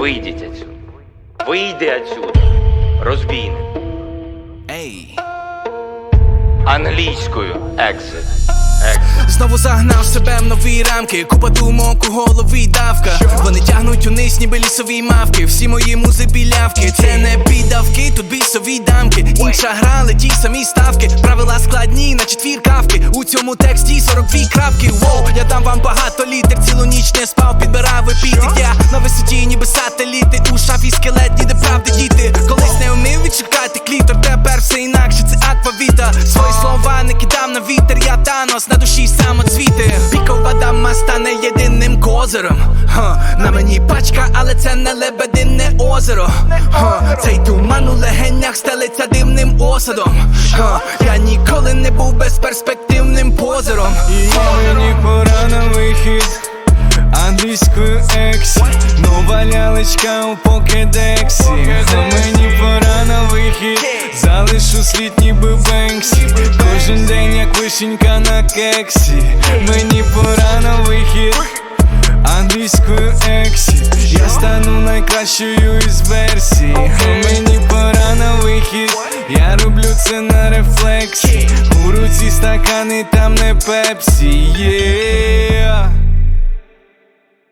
Вийдіть отсюда. Вийди отсюда. Розбійник. Ей. Англійською exit. Exit. Знову загнав себе в нові рамки, купа думок у голові давка. Вони тягнуть униз, ніби лісові мавки. Всі мої музи білявки. Це не піддавки, тут бісові дамки. Інша гра, але ті самі ставки. Правила складні, на четвіркавки. У цьому тексті 42 крапки. Воу, я дам вам багато літер, цілу ніч не спав, підбирав епітет. Я аквавіта. Свої слова не кидам на вітер, я Танос, на душі самоцвіти. Пікова дама стане єдиним козиром. Ха, на мені пачка, але це не лебедине озеро. Ха, цей туман у легенях стелиться димним осадом. Ха, я ніколи не був безперспективним позером. І мені пора на вихід Англійською ексі Нова лялечка у покедексі світ ніби Бенксі. Кожен день як вишенька на кексі. Мені пора на вихід Англійською ексі. Я стану найкращою із версій. Мені пора на вихід. Я роблю це на рефлексі. У руці стакани, там не пепсі. Yeah.